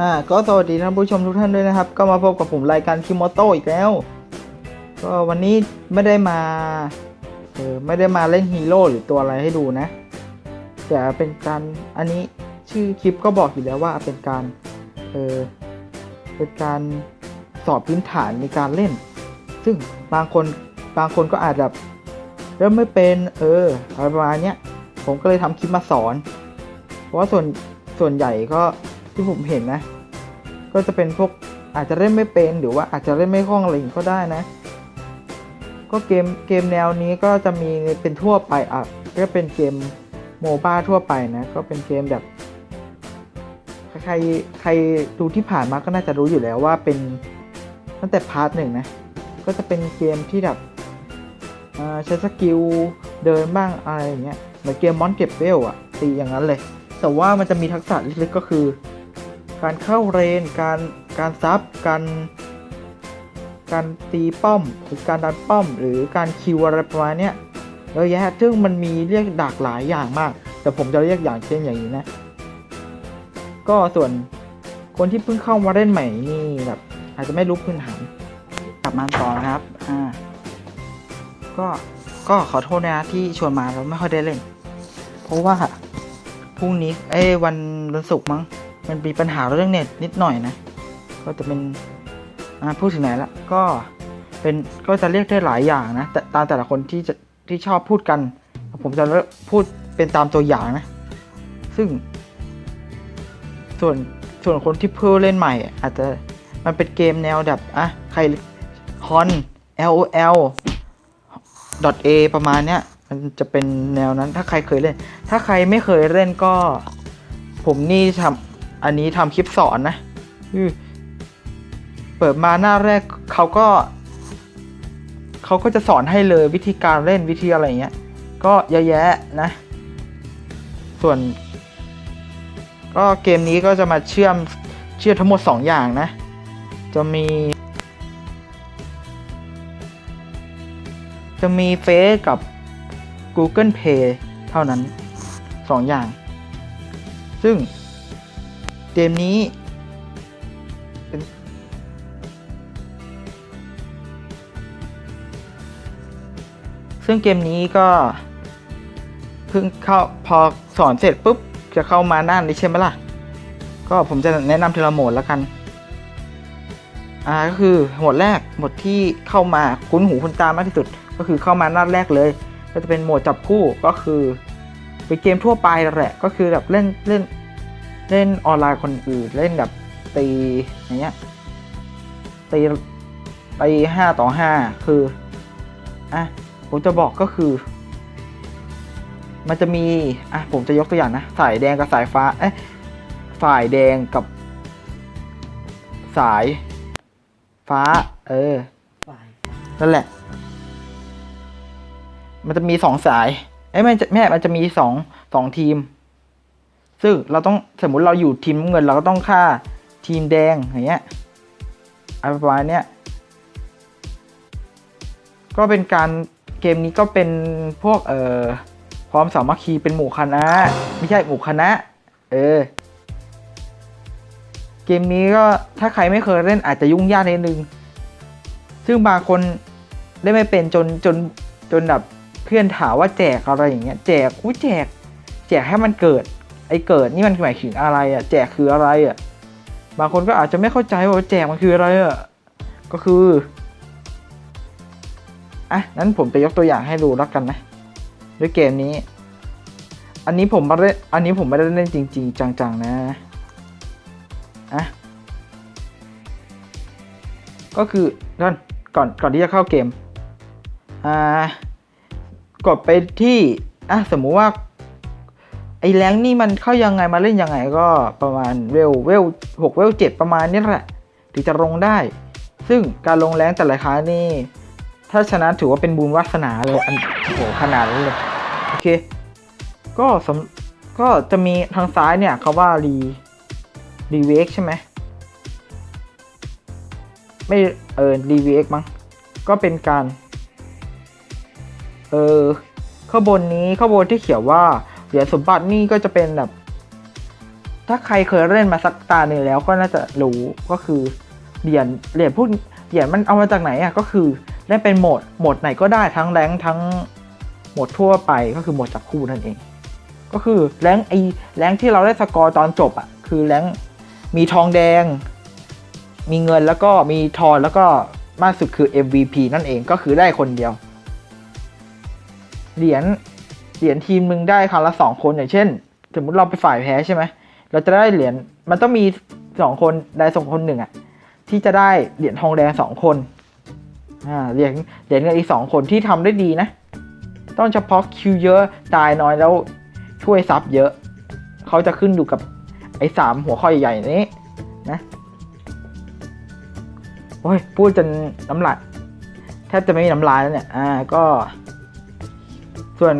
อ่าก็สวัสดีท่านผู้ชมทุกท่านด้วยนะครับ ก็มาพบกับผมรายการคิโมโตอีกแล้ว ก็วันนี้ไม่ได้มาเออไม่ได้มาเล่นฮีโร่หรือตัวอะไรให้ดูนะ แต่เป็นการอันนี้ชื่อคลิปก็บอกอยู่แล้วว่าเป็นการเออเป็นการสอบพื้นฐานในการเล่น ซึ่งบางคนบางคนก็อาจจะเริ่มไม่เป็นเอออะไรประมาณเนี้ยผมก็เลยทำคลิปมาสอน เพราะว่าส่วนส่วนใหญ่ก็ ที่ผมเห็นนะ ก็จะเป็นพวกอาจจะเล่นไม่เป็นหรือว่าอาจจะเล่นไม่คล่องอะไรอย่างนี้ก็ได้นะ ก็เกมเกมแนวนี้ก็จะมีเป็นทั่วไปอะก็เป็นเกมโมบ้าทั่วไปนะ ก็เป็นเกมแบบใครใครดูที่ผ่านมาก็น่าจะรู้อยู่แล้วว่าเป็นตั้งแต่พาร์ทหนึ่งนะ ก็จะเป็นเกมที่แบบใช้สกิลเดินบ้างอะไรอย่างเงี้ยเหมือนเกมมอนเก็บเวลอะตีอย่างนั้นเลย แต่ว่ามันจะมีทักษะเล็กๆก็คือ การเข้าเรน การการซับการการตีป้อมหรือการดันป้อม หรือการคิวอะไรประมาณเนี้ยเยอะแยะซึ่งมันมีเรียกดักหลายอย่างมาก แต่ผมจะเรียกอย่างเช่นอย่างนี้นะ ก็ส่วนคนที่เพิ่งเข้ามาเล่นใหม่นี่แบบอาจจะไม่รู้พื้นฐานกลับมาต่อนะครับอ่าก็ก็ขอโทษนะที่ชวนมาแล้วไม่ค่อยได้เล่น เพราะว่าพรุ่งนี้เอ้ยวันวันศุกร์มั้ง มันมีปัญหาเรื่องเน็ตนิดหน่อยนะ ก็จะเป็นพูดถึงไหนละก็เป็นก็จะเรียกได้หลายอย่างนะแต่ตามแต่ละคนที่จะที่ชอบพูดกัน ผมจะเลือกพูดเป็นตามตัวอย่างนะ ซึ่ง ส่วนส่วนคนที่เพิ่งเล่นใหม่อะอาจจะมันเป็นเกมแนวแบบอะใครฮอน LOL .a ประมาณเนี้ยมันจะเป็นแนวนั้นถ้าใครเคยเล่น ถ้าใครไม่เคยเล่นก็ ผมนี่ทำ อันนี้ทำคลิปสอนนะเปิดมาหน้าแรกเขาก็เขาก็จะสอนให้เลยวิธีการเล่นวิธีอะไรเงี้ย ก็เยอะแยะนะ ส่วน ก็เกมนี้ก็จะมาเชื่อมเชื่อมทั้งหมด 2 อย่างนะ จะมี จะมีเฟซกับ Google Play เท่านั้น 2 อย่าง ซึ่ง มนี้เป็นซึ่งเกมนี้ก็เพิ่งเข้าพอสอนเสร็จปุ๊บจะเข้ามาหน้านี้ใช่ไหมล่ะ ก็ผมจะแนะนำทีละโหมดแล้วกัน อ่าก็คือโหมดแรกโหมดที่เข้ามาคุ้นหูคุ้นตามากที่สุด ก็คือเข้ามาหน้าแรกเลย ก็จะเป็นโหมดจับคู่ก็คือเป็นเกมทั่วไปแหละก็คือแบบเล่นเล่น เล่นออนไลน์คนอื่น เล่นแบบตีอย่างเงี้ยตีตีห้าต่อห้าคืออะผมจะบอกก็คือ มันจะมีอะผมจะยกตัวอย่างนะสายแดงกับสายฟ้าเอ๊ะฝ่ายแดงกับ สาย ฟ้า เออนั่นแหละ มันจะมีสองสายเอ้ยไม่ใช่แม่มันจะมีสองสองทีม ซึ่งเราต้องสมมุติเราอยู่ทีมเงินเราก็ต้องฆ่าทีมแดงอย่างเงี้ยอะไรประมาณเนี้ยก็เป็นการเกมนี้ก็เป็นพวกเอ่อความสามัคคีเป็นหมู่คณะ ไม่ใช่หมู่คณะ เออ เกมนี้ก็ถ้าใครไม่เคยเล่นอาจจะยุ่งยากนิดนึง ซึ่งบางคนเล่นไม่เป็นจนจนจนแบบเพื่อนถามว่าแจกอะไรอย่างเงี้ย แจกอุ้แจก แจกให้มันเกิด ไอ้เกิดนี่มันหมายถึงอะไรอะ แจกคืออะไรอะ บางคนก็อาจจะไม่เข้าใจว่าแจกมันคืออะไรอะ ก็คืออะนั้นผมจะยกตัวอย่างให้ดูแล้วกันนะด้วยเกมนี้ อันนี้ผมมาเล่นอันนี้ผมไม่ได้เล่นจริง ๆ จังๆนะอะก็คือนั่นก่อนก่อนที่จะเข้าเกมอ่ากดไปที่อะสมมุติว่า ไอ้แรงนี่มันเข้ายังไงมาเล่นยังไงก็ประมาณเวลเวลหกเวลเจ็ดประมาณนี้แหละถึงจะลงได้ ซึ่งการลงแรงแต่ละครั้งนี่ ถ้าชนะถือว่าเป็นบุญวาสนาเลยอันโอ้โหขนาดนั้นเลยโอเค ก็สำก็จะมีทางซ้ายเนี่ยเขาว่ารีรีเวกใช่ไหมไม่เออ DVX มั้งก็เป็นการ เออข้างบนนี้ข้างบนที่เขียนว่า เหรียญสมบัตินี่ก็จะเป็นแบบ ถ้าใครเคยเล่นมาสักตาหนึ่งแล้วก็น่าจะรู้ก็คือเหรียญเหรียญพวกเหรียญมันเอามาจากไหนอะก็คือเล่นเป็นโหมดโหมดไหนก็ได้ทั้งแรงทั้งโหมดทั่วไปก็คือโหมดจับคู่นั่นเอง ก็คือแรงไอแรงที่เราได้สกอร์ตอนจบอะคือแรงมีทองแดง มีเงินแล้วก็มีทอนแล้วก็มากสุดคือ MVP นั่นเองก็คือได้คนเดียว เหรียญ เหรียญทีมมึงได้ครั้งละสองคนอย่างเช่น สมมติเราไปฝ่ายแพ้ใช่ไหมเราจะได้เหรียญมันต้องมีสองคนได้สองคนหนึ่งอะที่จะได้เหรียญทองแดงสองคนอ่าเหรียญเหรียญเงินอีกสองคนที่ทำได้ดีนะ ต้องเฉพาะคิวเยอะตายน้อยแล้วช่วยซับเยอะ เขาจะขึ้นอยู่กับไอ้สามหัวข้อใหญ่ๆนี้นะโอ้ยพูดจนน้ำลายแทบจะไม่มีน้ำลายแล้วเนี่ยอ่าก็ส่วน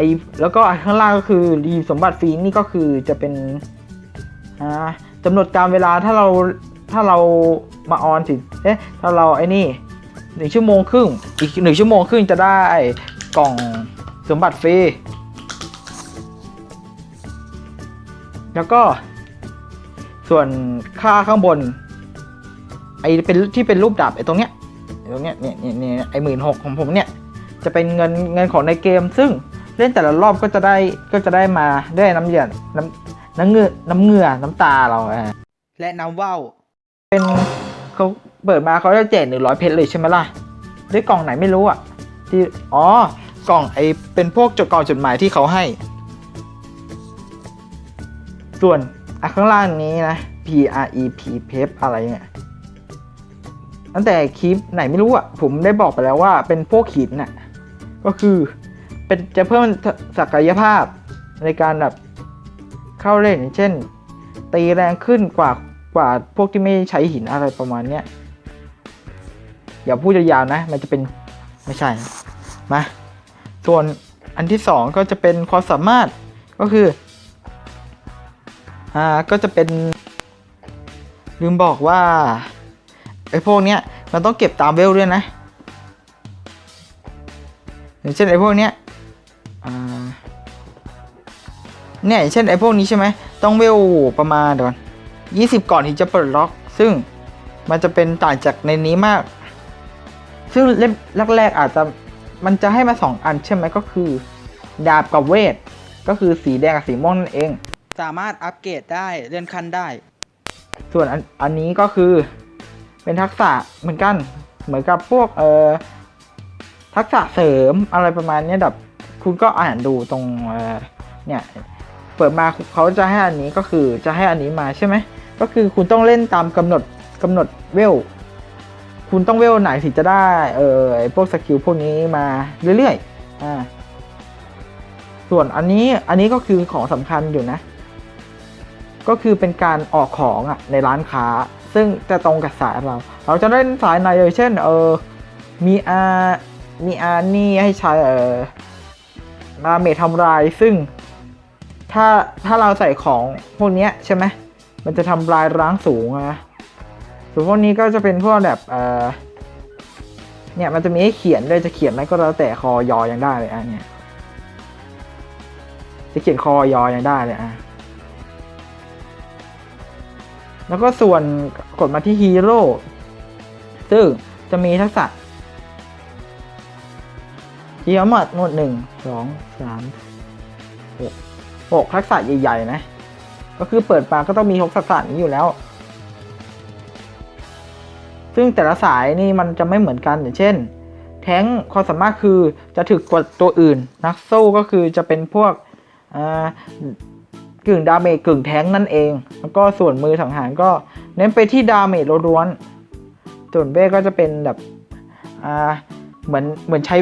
ไอ้แล้วก็ข้างล่างก็คือรีสมบัติฟรีนี่ก็คือจะเป็นจำหนดการเวลาถ้าเราถ้าเรามาออนถึงเอ๊ะถ้าเราไอ้นี่หนึ่งชั่วโมงครึ่งอีกหนึ่งชั่วโมงครึ่งจะได้กล่องสมบัติฟรีแล้วก็ส่วนค่าข้างบน ไอ้เป็นที่เป็นรูปดาบไอ้ตรงเนี้ยตรงเนี้ยเนี่ยเนี่ยเนี่ยไอ้หมื่นหกของผมเนี่ยจะเป็นเงินเงินของในเกมซึ่ง เล่นแต่ละรอบก็จะได้ก็จะได้มาได้น้ำเหยื่อน้ำน้ำเงือน้ำเหงื่อน้ำตาเราอะและน้ำว่าวเป็นเขาเปิดมาเขาจะแจกหนึ่งร้อยเพชรเลยใช่ไหมล่ะด้วยกล่องไหนไม่รู้อะที่อ๋อกล่องไอเป็นพวกจดกล่องจดหมายที่เขาให้ ส่วนอะข้างล่างนี้นะ P R E P p e p อะไรเนี่ยตั้งแต่คลิปไหนไม่รู้อะผมได้บอกไปแล้วว่าเป็นพวกหินน่ะก็คือ เป็นจะเพิ่มศักยภาพในการแบบเข้าเล่นอย่างเช่น ตีแรงขึ้นกว่ากว่าพวกที่ไม่ใช้หินอะไรประมาณเนี้ยอย่าพูดยาวๆนะ มันจะเป็นไม่ใช่นะมาส่วนอันที่สองก็จะเป็นความสามารถก็คืออ่าก็จะเป็น ลืมบอกว่าไอ้พวกเนี้ยมันต้องเก็บตามเวลด้วยนะอย่างเช่นไอ้พวกเนี้ย เนี่ยอย่างเช่นไอ้พวกนี้ใช่ไหมต้องเวลประมาณเดี๋ยวก่อนยี่สิบก่อนถึงจะเปิดล็อก ซึ่งมันจะเป็นต่างจากในนี้มาก ซึ่งเล่มแรกๆอาจจะมันจะให้มาสองอันใช่ไหมก็คือ ดาบกับเวท ก็คือสีแดงกับสีม่วงนั่นเอง สามารถอัปเกรดได้เลื่อนขั้นได้ ส่วนอันอันนี้ก็คือเป็นทักษะเหมือนกัน เหมือนกับพวกเอ่อทักษะเสริมอะไรประมาณเนี้ยแบบคุณก็อ่านดูตรงเอ่อเนี่ย เปิดมาเขาจะให้อันนี้ก็คือจะให้อันนี้มาใช่ไหมก็คือคุณต้องเล่นตามกำหนดกำหนดเวลคุณต้องเวลไหนถึงจะได้เออพวกสกิลพวกนี้มาเรื่อยๆอ่าส่วนอันนี้อันนี้ก็คือของสำคัญอยู่นะ ก็คือเป็นการออกของอะในร้านค้า ซึ่งจะตรงกับสายเรา เราจะเล่นสายไหนเลยเช่น เออมีอามีอานี่ให้ใช้เออมาเมททำลายซึ่ง ถ้าถ้าเราใส่ของพวกนี้ใช่ไหมมันจะทำลายร้างสูงนะส่วนพวกนี้ก็จะเป็นพวกแบบเออเนี่ยมันจะมีให้เขียนด้วยจะเขียนอะไรก็แล้วแต่คอยอยังได้เลยอะเนี่ยจะเขียนคอยอยังได้เลยอะแล้วก็ส่วนกดมาที่ฮีโร่ซึ่งจะมีทักษะที่ทั้งหมดหมดหนึ่งสองสามหก หกทักษะใหญ่ๆนะ ก็คือเปิดมาก็ต้องมีหกทักษะนี้อยู่แล้ว ซึ่งแต่ละสายนี่มันจะไม่เหมือนกันอย่างเช่น แท้งความสามารถคือจะถึกกว่าตัวอื่น นักสู้ก็คือจะเป็นพวกกึ่งดาเมจกึ่งแท้งนั่นเอง แล้วก็ส่วนมือสังหารก็เน้นไปที่ดาเมจล้วนๆส่วนเบ้ก็จะเป็นแบบเหมือนเหมือนใช้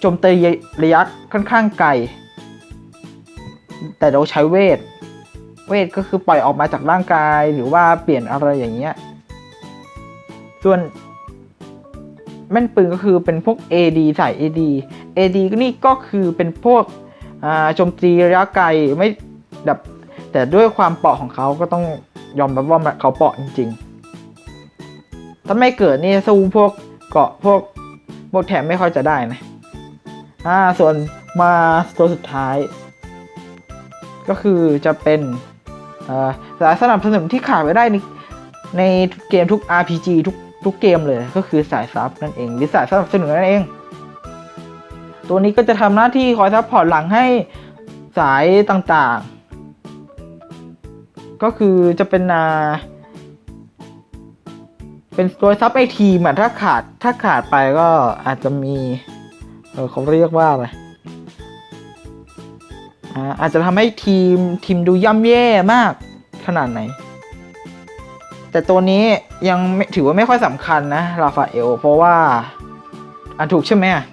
โจมตีระยะค่อนข้างไกล แต่เราใช้เวท เวทก็คือปล่อยออกมาจากร่างกายหรือว่าเปลี่ยนอะไรอย่างเงี้ย ส่วนแม่นปืนก็คือเป็นพวก AD ใส่ AD AD ก็นี่ก็คือเป็นพวกโจมตีระยะไกลไม่แบบแต่ด้วยความเปราะของเขาก็ต้องยอมรับว่าเขาเปราะจริงๆ ถ้าไม่เกิดนี่สู้พวกเกาะพวกพวกแถมไม่ค่อยจะได้นะ อ่า ส่วนมาตัวสุดท้าย ก็คือจะเป็นสายสนับสนุนที่ขาดไม่ได้ในในเกมทุก RPG ทุกทุกเกมเลยก็คือสายซับนั่นเองหรือสายสนับสนุนนั่นเอง ตัวนี้ก็จะทำหน้าที่คอยซัพพอร์ตหลังให้สายต่างๆ ก็คือจะเป็นนาเป็นตัวซับไอทีมอะถ้าขาดถ้าขาดไปก็อาจจะมี เออเขาเรียกว่าอะไร อาจจะทำให้ทีมทีมดูย่ำแย่มากขนาดไหน แต่ตัวนี้ยังถือว่าไม่ค่อยสำคัญนะราฟาเอล เพราะว่าอันถูกใช่ไหมอะ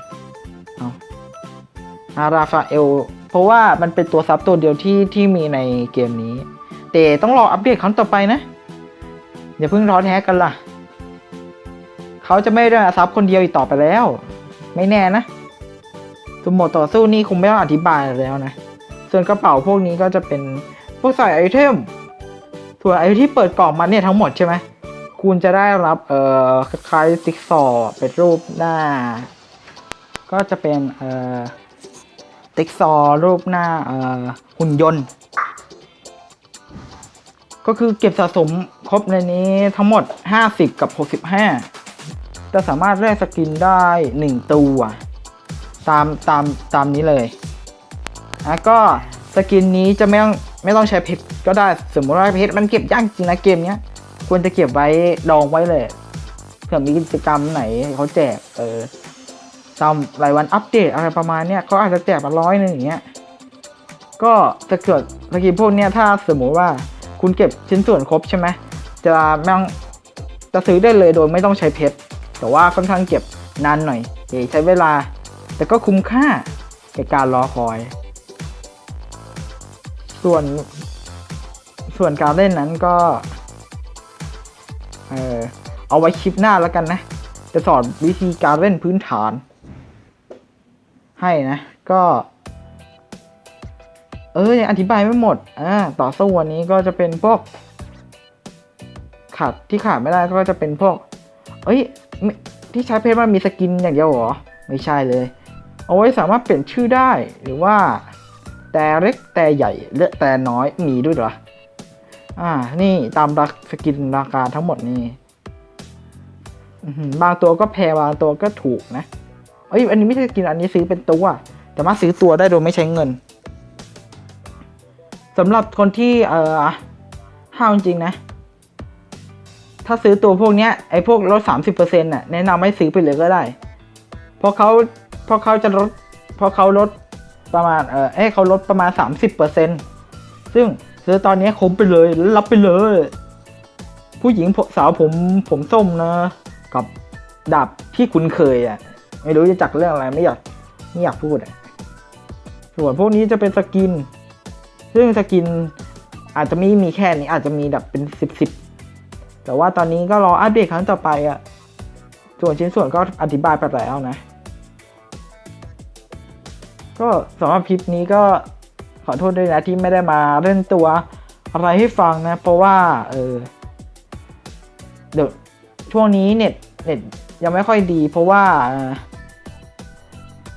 อาราฟาเอล เพราะว่ามันเป็นตัวซับตัวเดียวที่ที่มีในเกมนี้ แต่ต้องรออัปเดตครั้งต่อไปนะอย่าเพิ่งท้อแท้กันล่ะ เขาจะไม่ได้ซับคนเดียวอีกต่อไปแล้ว ไม่แน่นะสมโหมดต่อสู้นี่คงไม่ต้องอธิบายแล้วนะ ส่วนกระเป๋าพวกนี้ก็จะเป็นพวกใส่ไอเทม ส่วนไอที่เปิดกล่องมาเนี่ยทั้งหมดใช่ไหมคุณจะได้รับเอ่อคล้ายๆติ๊กซอเป็นรูปหน้า ก็จะเป็นเอ่อติ๊กซอรูปหน้าเอ่อหุ่นยนต์ ก็คือเก็บสะสมครบในนี้ทั้งหมด 50 กับ 65 จะสามารถแลกสกินได้ 1 ตัว ตามตามตามนี้เลย แล้วก็สกินนี้จะไม่ต้องไม่ต้องใช้เพชรก็ได้สมมติว่าเพชรมันเก็บยากจริงนะเกมเนี้ยควรจะเก็บไว้ดองไว้เลยเผื่อมีกิจกรรมไหนเขาแจกเออตามรายวันอัปเดตอะไรประมาณเนี้ยเขาอาจจะแจกมาร้อยหนึ่งอย่างเงี้ยก็จะเกิดสกินพวกเนี้ยถ้าสมมติว่าคุณเก็บชิ้นส่วนครบใช่ไหมจะแม่ต้องจะซื้อได้เลยโดยไม่ต้องใช้เพชรแต่ว่าค่อนข้างเก็บนานหน่อยใช้เวลา แต่ก็คุ้มค่าแก่การรอคอย ส่วนส่วนการเล่นนั้นก็เออเอาไว้คลิปหน้าแล้วกันนะ จะสอนวิธีการเล่นพื้นฐาน ให้นะ ก็ เออยังอธิบายไม่หมดอ่าต่อสู้วันนี้ก็จะเป็นพวกขาดที่ขาดไม่ได้ก็จะเป็นพวก เอ้ยที่ใช้เพชรมันมีสกินอย่างเดียวเหรอ ไม่ใช่เลย เอาไว้สามารถเปลี่ยนชื่อได้หรือว่า แต่เล็กแต่ใหญ่และแต่น้อยมีด้วยเหรอ อ่า นี่ตามรักสกินราคาทั้งหมดนี่บางตัวก็แพงบางตัวก็ถูกนะ เอ้ย อันนี้ไม่ใช่สกินอันนี้ซื้อเป็นตัว แต่มาซื้อตัวได้โดยไม่ใช้เงินสำหรับคนที่เอ่อห้าวจริงนะ ถ้าซื้อตัวพวกเนี้ยไอ้พวกลดสามสิบเปอร์เซ็นต์น่ะแนะนำให้ซื้อไปเลยก็ได้ เพราะเขาเพราะเขาจะลดเพราะเขาลด ประมาณเออเอ้เขาลดประมาณสามสิบเปอร์เซ็นซึ่งซื้อตอนนี้คุ้มไปเลยรับไปเลย ผู้หญิงสาวผมผมส้มนะกับดาบที่คุ้นเคยอะไม่รู้จะจักเรื่องอะไรไม่อยากไม่อยากพูดอะส่วนพวกนี้จะเป็นสกิน ซึ่งสกินอาจจะไม่มีแค่นี้อาจจะมีแบบเป็นสิบสิบแต่ว่าตอนนี้ก็รออัปเดตครั้งต่อไปอะส่วนชิ้นส่วนก็อธิบายไปแล้วนะ ก็สำหรับคลิปนี้ก็ขอโทษด้วยนะที่ไม่ได้มาเล่นตัวอะไรให้ฟังนะ เพราะว่า เออเดี๋ยวช่วงนี้เน็ตเน็ตยังไม่ค่อยดี เพราะว่า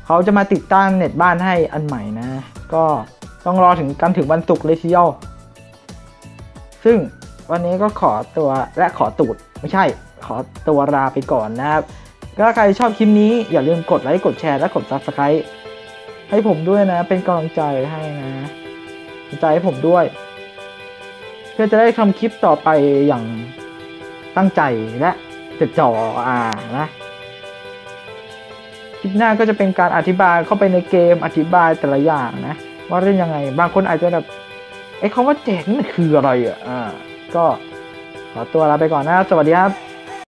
เขาจะมาติดตั้งเน็ตบ้านให้อันใหม่นะ ก็ต้องรอถึงกันถึงวันศุกร์เลยทีเดียวซึ่งวันนี้ก็ขอตัวและขอตูด ไม่ใช่ ขอตัวลาไปก่อนนะครับ ก็ใครชอบคลิปนี้อย่าลืมกดไลค์กดแชร์และกด subscribe ให้ผมด้วยนะ เป็นกำลังใจให้นะใจให้ผมด้วย เพื่อจะได้ทำคลิปต่อไปอย่างตั้งใจและจะจ่ออ่านะคลิปหน้าก็จะเป็นการอธิบายเข้าไปในเกมอธิบายแต่ละอย่างนะ ว่าเล่นยังไง บางคนอาจจะแบบไอ้คำว่าแจกนี่มันคืออะไรอะอ่าก็ขอตัวลาไปก่อนนะ สวัสดีครับ